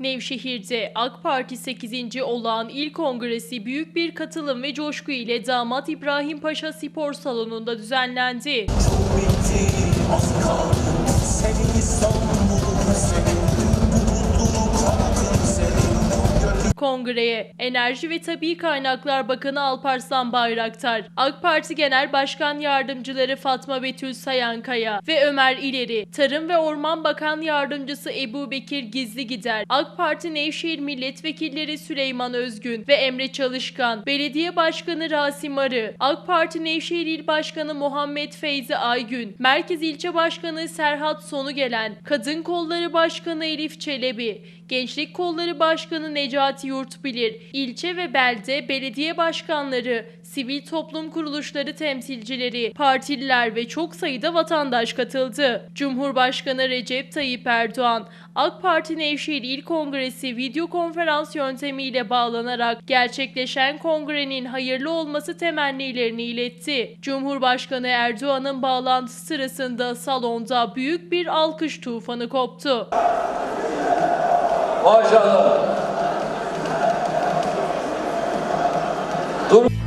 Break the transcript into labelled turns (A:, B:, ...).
A: Nevşehir'de AK Parti 8. olağan il kongresi büyük bir katılım ve coşku ile Damat İbrahim Paşa Spor Salonu'nda düzenlendi.
B: bitti
A: Kongreye Enerji ve Tabi Kaynaklar Bakanı Alparslan Bayraktar, AK Parti Genel Başkan Yardımcıları Fatma Betül Sayankaya ve Ömer İleri, Tarım ve Orman Bakan Yardımcısı Ebu Bekir Gizli Gider, AK Parti Nevşehir Milletvekilleri Süleyman Özgün ve Emre Çalışkan, Belediye Başkanı Rasim Arı, AK Parti Nevşehir İl Başkanı Muhammed Feyzi Aygün, Merkez İlçe Başkanı Serhat Sonugelen, Kadın Kolları Başkanı Elif Çelebi, Gençlik Kolları Başkanı Necati Yurtbilir, ilçe ve belde belediye başkanları, sivil toplum kuruluşları temsilcileri, partililer ve çok sayıda vatandaş katıldı. Cumhurbaşkanı Recep Tayyip Erdoğan, AK Parti Nevşehir İl Kongresi video konferans yöntemiyle bağlanarak gerçekleşen kongrenin hayırlı olması temennilerini iletti. Cumhurbaşkanı Erdoğan'ın bağlantısı sırasında salonda büyük bir alkış tufanı koptu.
C: Maşallah. 그럼